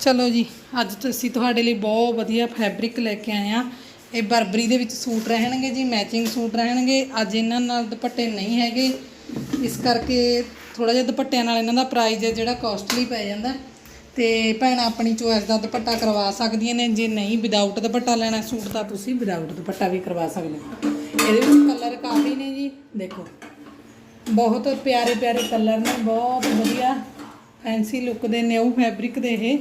ਚਲੋ ਜੀ, ਅੱਜ ਤੁਸੀਂ ਤੁਹਾਡੇ ਲਈ ਬਹੁਤ ਵਧੀਆ ਫੈਬਰਿਕ ਲੈ ਕੇ ਆਏ ਆ ਇਹ ਬਰਬਰੀ ਦੇ ਵਿੱਚ ਸੂਟ ਰਹਿਣਗੇ ਜੀ ਮੈਚਿੰਗ ਸੂਟ ਰਹਿਣਗੇ। ਅੱਜ ਇਹਨਾਂ ਨਾਲ ਦੁਪੱਟੇ ਨਹੀਂ ਹੈਗੇ। ਇਸ ਕਰਕੇ ਥੋੜਾ ਜਿਹਾ ਦੁਪੱਟਿਆਂ ਨਾਲ ਇਹਨਾਂ ਦਾ ਪ੍ਰਾਈਜ਼ ਹੈ ਜਿਹੜਾ ਕਾਸਟਲੀ ਪੈ ਜਾਂਦਾ। ਤੇ ਭੈਣਾਂ, ਆਪਣੀ ਚੋਇਸ ਦਾ ਦੁਪੱਟਾ ਕਰਵਾ ਸਕਦੀਆਂ ਨੇ। ਜੇ ਨਹੀਂ ਵਿਦਆਊਟ ਦੁਪੱਟਾ ਲੈਣਾ ਸੂਟ, ਤਾਂ ਤੁਸੀਂ ਵਿਦਆਊਟ ਦੁਪੱਟਾ ਵੀ ਕਰਵਾ ਸਕਦੇ ਹੋ। ਇਹਦੇ ਵਿੱਚ ਕਲਰ ਕਾਫੀ ਨੇ ਜੀ। ਦੇਖੋ, ਬਹੁਤ ਪਿਆਰੇ ਪਿਆਰੇ ਕਲਰ ਨੇ, ਬਹੁਤ ਵਧੀਆ। ਫੈਂਸੀ ਲੁੱਕ ਦੇ ਨਿਊ ਫੈਬਰਿਕ ਦੇ ਇਹ।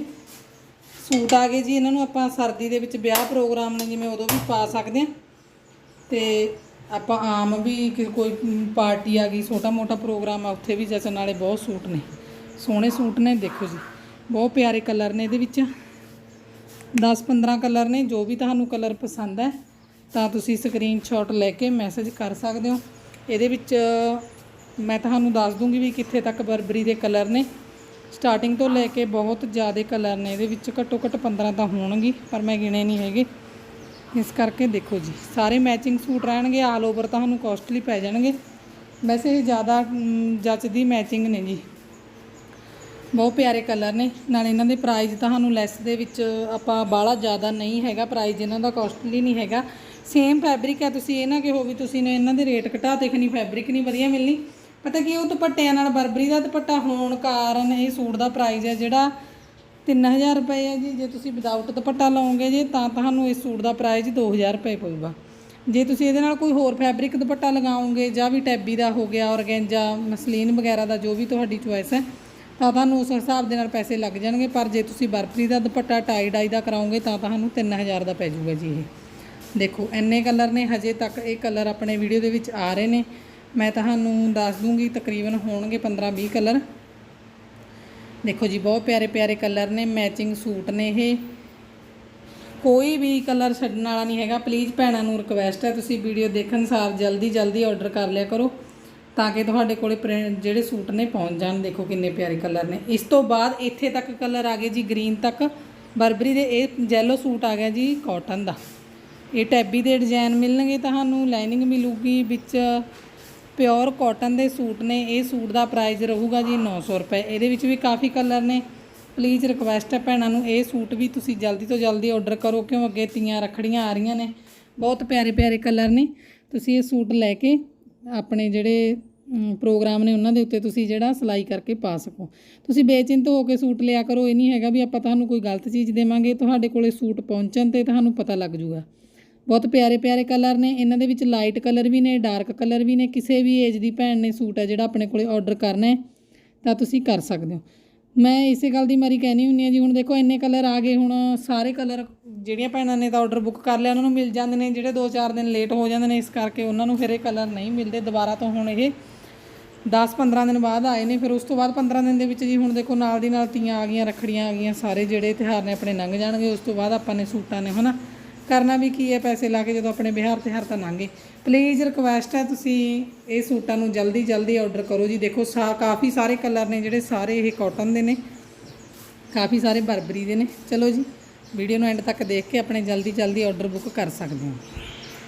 ਸੂਟ ਆ ਗਏ ਜੀ, ਇਹਨਾਂ ਨੂੰ ਆਪਾਂ ਸਰਦੀ ਦੇ ਵਿੱਚ ਵਿਆਹ ਪ੍ਰੋਗਰਾਮ ਨੇ, ਜਿਵੇਂ ਉਦੋਂ ਵੀ ਪਾ ਸਕਦੇ ਆ ਤੇ ਆਪਾਂ ਆਮ ਵੀ ਕੋਈ ਪਾਰਟੀ ਆ ਗਈ ਛੋਟਾ ਮੋਟਾ ਪ੍ਰੋਗਰਾਮ ਆ, ਉੱਥੇ ਵੀ ਜਚਣ ਵਾਲੇ ਬਹੁਤ ਸੂਟ ਨੇ। ਸੋਹਣੇ ਸੂਟ ਨੇ, ਦੇਖੋ ਜੀ। ਬਹੁਤ ਪਿਆਰੇ ਕਲਰ ਨੇ ਇਹਦੇ ਵਿੱਚ। 10-15 ਕਲਰ ਨੇ, ਜੋ ਵੀ ਤੁਹਾਨੂੰ ਕਲਰ ਪਸੰਦ ਹੈ, ਤਾਂ ਤੁਸੀਂ ਸਕਰੀਨਸ਼ਾਟ ਲੈ ਕੇ ਮੈਸੇਜ ਕਰ ਸਕਦੇ ਹੋ। ਇਹਦੇ ਵਿੱਚ ਮੈਂ ਤੁਹਾਨੂੰ ਦੱਸ ਦੂੰਗੀ ਵੀ ਕਿੱਥੇ ਤੱਕ ਬਰਬਰੀ ਦੇ ਕਲਰ ਨੇ। ਸਟਾਰਟਿੰਗ ਤੋਂ ਲੈ ਕੇ ਬਹੁਤ ਜ਼ਿਆਦਾ ਕਲਰ ਨੇ ਇਹਦੇ ਵਿੱਚ ਘੱਟੋ ਘੱਟ 15 ਤਾਂ ਹੋਣਗੇ ਪਰ ਮੈਂ ਗਿਣੇ ਨਹੀਂ ਹੈਗੇ। ਇਸ ਕਰਕੇ ਦੇਖੋ ਜੀ ਸਾਰੇ ਮੈਚਿੰਗ ਸੂਟ ਰਹਿਣਗੇ ਆਲ ਓਵਰ ਤੁਹਾਨੂੰ ਕੋਸਟਲੀ ਪੈ ਜਾਣਗੇ। ਵੈਸੇ ਇਹ ਜ਼ਿਆਦਾ ਮ, ਜੱਚਦੀ ਮੈਚਿੰਗ ਨੇ ਜੀ। ਬਹੁਤ ਪਿਆਰੇ ਕਲਰ ਨੇ ਨਾਲ ਇਹਨਾਂ ਦੇ ਪ੍ਰਾਈਜ਼ ਤੁਹਾਨੂੰ ਲੈਸ ਦੇ ਵਿੱਚ ਆਪਾਂ ਬਾਹਲਾ ਜ਼ਿਆਦਾ ਨਹੀਂ ਹੈਗਾ ਪ੍ਰਾਈਜ਼ ਇਹਨਾਂ ਦਾ ਕੋਸਟਲੀ ਨਹੀਂ ਹੈਗਾ। ਸੇਮ ਫੈਬਰਿਕ ਹੈ ਤੁਸੀਂ ਇਹ ਨਾ ਕਿਹੋ ਵੀ ਤੁਸੀਂ ਨੇ ਇਹਨਾਂ ਦੇ ਰੇਟ ਘਟਾ ਦੇਖਣੀ ਫੈਬਰਿਕ ਨਹੀਂ ਵਧੀਆ ਮਿਲਣੀ। ਪਤਾ ਕੀ, ਉਹ ਦੁਪੱਟਿਆਂ ਨਾਲ ਬਰਬਰੀ ਦਾ ਦੁਪੱਟਾ ਹੋਣ ਕਾਰਨ ਇਹ ਸੂਟ ਦਾ ਪ੍ਰਾਈਸ ਹੈ ਜਿਹੜਾ 3000 ਰੁਪਏ ਹੈ ਜੀ। ਜੇ ਤੁਸੀਂ ਵਿਦਆਊਟ ਦੁਪੱਟਾ ਲਓਗੇ ਜੇ, ਤਾਂ ਤੁਹਾਨੂੰ ਇਸ ਸੂਟ ਦਾ ਪ੍ਰਾਈਸ 2000 ਰੁਪਏ ਪਊਗਾ। ਜੇ ਤੁਸੀਂ ਇਹਦੇ ਨਾਲ ਕੋਈ ਹੋਰ ਫੈਬਰਿਕ ਦੁਪੱਟਾ ਲਗਾਓਗੇ, ਜਾਂ ਵੀ ਟੈਬੀ ਦਾ ਹੋ ਗਿਆ, ਔਰਗੈਂਜਾ, ਮਸਲੀਨ ਵਗੈਰਾ ਦਾ ਜੋ ਵੀ ਤੁਹਾਡੀ ਚੁਆਇਸ ਹੈ, ਤਾਂ ਤੁਹਾਨੂੰ ਉਸ ਹਿਸਾਬ ਦੇ ਨਾਲ ਪੈਸੇ ਲੱਗ ਜਾਣਗੇ। ਪਰ ਜੇ ਤੁਸੀਂ ਬਰਬਰੀ ਦਾ ਦੁਪੱਟਾ ਟਾਈ ਡਾਈ ਦਾ ਕਰਾਓਗੇ, ਤਾਂ ਤੁਹਾਨੂੰ 3000 ਦਾ ਪੈ ਜਾਊਗਾ ਜੀ ਇਹ। ਦੇਖੋ, ਇੰਨੇ ਕਲਰ ਨੇ, ਹਜੇ ਤੱਕ ਇਹ ਕਲਰ ਆਪਣੇ ਵੀਡੀਓ ਦੇ ਵਿੱਚ ਆ ਰਹੇ ਨੇ। ਮੈਂ ਤੁਹਾਨੂੰ ਦੱਸ ਦੂੰਗੀ ਤਕਰੀਬਨ ਹੋਣਗੇ 15 20 ਕਲਰ। ਦੇਖੋ ਜੀ, ਬਹੁਤ ਪਿਆਰੇ ਪਿਆਰੇ ਕਲਰ ਨੇ, ਮੈਚਿੰਗ ਸੂਟ ਨੇ ਇਹ। ਕੋਈ ਵੀ ਕਲਰ ਛੱਡਣ ਵਾਲਾ ਨਹੀਂ ਹੈਗਾ। ਪਲੀਜ਼ ਭੈਣਾਂ ਨੂੰ ਰਿਕਵੈਸਟ ਹੈ, ਤੁਸੀਂ ਵੀਡੀਓ ਦੇਖਣ ਸਾਰ ਜਲਦੀ ਜਲਦੀ ਆਰਡਰ ਕਰ ਲਿਆ ਕਰੋ, ਤਾਂ ਕਿ ਤੁਹਾਡੇ ਕੋਲੇ ਪ੍ਰਿੰਟ ਜਿਹੜੇ ਸੂਟ ਨੇ ਪਹੁੰਚ ਜਾਣ। ਦੇਖੋ ਕਿੰਨੇ ਪਿਆਰੇ ਕਲਰ ਨੇ। ਇਸ ਤੋਂ ਬਾਅਦ ਇੱਥੇ ਤੱਕ ਕਲਰ ਆ ਗਏ ਜੀ ਗ੍ਰੀਨ ਤੱਕ। ਬਰਬਰੀ ਦੇ ਇਹ ਜੈਲੋ ਸੂਟ ਆ ਗਿਆ ਜੀ ਕਾਟਨ ਦਾ। ਇਹ ਟੈਬੀ ਦੇ ਡਿਜ਼ਾਈਨ ਮਿਲਣਗੇ ਤੁਹਾਨੂੰ ਲਾਈਨਿੰਗ ਮਿਲੂਗੀ ਵਿੱਚ ਪਿਓਰ ਕਾਟਨ ਦੇ ਸੂਟ ਨੇ, ਇਹ ਸੂਟ ਦਾ ਪ੍ਰਾਈਸ ਰਹੂਗਾ ਜੀ 900 ਰੁਪਏ। ਇਹਦੇ ਵਿੱਚ ਵੀ ਕਾਫੀ ਕਲਰ ਨੇ। ਪਲੀਜ਼ ਰਿਕਵੈਸਟ ਹੈ ਭੈਣਾਂ ਨੂੰ, ਇਹ ਸੂਟ ਵੀ ਤੁਸੀਂ ਜਲਦੀ ਤੋਂ ਜਲਦੀ ਆਰਡਰ ਕਰੋ, ਕਿਉਂ ਅੱਗੇ ਤੀਆਂ ਰੱਖੜੀਆਂ ਆ ਰਹੀਆਂ ਨੇ। ਬਹੁਤ ਪਿਆਰੇ ਪਿਆਰੇ ਕਲਰ ਨੇ। ਤੁਸੀਂ ਇਹ ਸੂਟ ਲੈ ਕੇ ਆਪਣੇ ਜਿਹੜੇ ਪ੍ਰੋਗਰਾਮ ਨੇ ਉਹਨਾਂ ਦੇ ਉੱਤੇ ਤੁਸੀਂ ਜਿਹੜਾ ਸਿਲਾਈ ਕਰਕੇ ਪਾ ਸਕੋ। ਤੁਸੀਂ ਬੇਚਿੰਤ ਹੋ ਕੇ ਸੂਟ ਲਿਆ ਕਰੋ, ਇਹ ਨਹੀਂ ਹੈਗਾ ਵੀ ਆਪਾਂ ਤੁਹਾਨੂੰ ਕੋਈ ਗਲਤ ਚੀਜ਼ ਦੇਵਾਂਗੇ, ਤੁਹਾਡੇ ਕੋਲੇ ਸੂਟ ਪਹੁੰਚਣ ਤੇ ਤੁਹਾਨੂੰ ਪਤਾ ਲੱਗ ਜੂਗਾ। ਬਹੁਤ ਪਿਆਰੇ ਪਿਆਰੇ ਕਲਰ ਨੇ, ਇਹਨਾਂ ਦੇ ਵਿੱਚ ਲਾਈਟ ਕਲਰ ਵੀ ਨੇ ਡਾਰਕ ਕਲਰ ਵੀ ਨੇ, ਕਿਸੇ ਵੀ ਏਜ ਦੀ ਭੈਣ ਨੇ ਸੂਟ ਹੈ ਜਿਹੜਾ ਆਪਣੇ ਕੋਲੇ ਆਰਡਰ ਕਰਨਾ ਹੈ, ਤਾਂ ਤੁਸੀਂ ਕਰ ਸਕਦੇ ਹੋ। ਮੈਂ ਇਸੇ ਗੱਲ ਦੀ ਮਾਰੀ ਕਹਿਣੀ ਹੁੰਨੀ ਆ ਜੀ, ਹੁਣ ਦੇਖੋ ਇੰਨੇ ਕਲਰ ਆ ਗਏ, ਹੁਣ ਸਾਰੇ ਕਲਰ ਜਿਹੜੀਆਂ ਭੈਣਾਂ ਨੇ ਤਾਂ ਆਰਡਰ ਬੁੱਕ ਕਰ ਲਿਆ, ਉਹਨਾਂ ਨੂੰ ਮਿਲ ਜਾਂਦੇ ਨੇ, ਜਿਹੜੇ 2-4 ਦਿਨ ਲੇਟ ਹੋ ਜਾਂਦੇ ਨੇ, ਇਸ ਕਰਕੇ ਉਹਨਾਂ ਨੂੰ ਫਿਰ ਇਹ ਕਲਰ ਨਹੀਂ ਮਿਲਦੇ। ਦੁਬਾਰਾ ਤੋਂ ਹੁਣ ਇਹ 10-15 ਦਿਨ ਬਾਅਦ ਆਏ ਨੇ, ਫਿਰ ਉਸ ਤੋਂ ਬਾਅਦ 15 ਦਿਨ ਦੇ ਵਿੱਚ ਜੀ ਹੁਣ ਦੇਖੋ ਨਾਲ ਦੀ ਨਾਲ ਤੀਆਂ ਆ ਗਈਆਂ, ਰੱਖੜੀਆਂ ਆ ਗਈਆਂ, ਸਾਰੇ ਜਿਹੜੇ ਤਿਉਹਾਰ ਨੇ ਆਪਣੇ ਲੰਘ ਜਾਣਗੇ, ਉਸ ਤੋਂ ਬਾਅਦ ਆਪਾਂ ਨੇ ਸੂਟਾਂ ਨੇ, ਹਨਾ? ਕਰਨਾ ਵੀ ਕੀ ਹੈ ਪੈਸੇ ਲਾ ਕੇ ਜਦੋਂ ਆਪਣੇ ਬਿਹਾਰ ਤਿਉਹਾਰ ਤਾਂ ਲੰਘੇ। ਪਲੀਜ਼ ਰਿਕਵੈਸਟ ਹੈ ਤੁਸੀਂ ਇਹ ਸੂਟਾਂ ਨੂੰ ਜਲਦੀ ਜਲਦੀ ਆਰਡਰ ਕਰੋ ਜੀ। ਦੇਖੋ, ਸਾ ਕਾਫੀ ਸਾਰੇ ਕਲਰ ਨੇ ਜਿਹੜੇ, ਸਾਰੇ ਇਹ ਕਾਟਨ ਦੇ ਨੇ। ਕਾਫੀ ਸਾਰੇ ਬਰਬਰੀ ਦੇ ਨੇ। ਚਲੋ ਜੀ ਵੀਡੀਓ ਨੂੰ ਐਂਡ ਤੱਕ ਦੇਖ ਕੇ ਆਪਣੇ ਜਲਦੀ ਜਲਦੀ ਆਰਡਰ ਬੁੱਕ ਕਰ ਸਕਦੇ ਹੋ।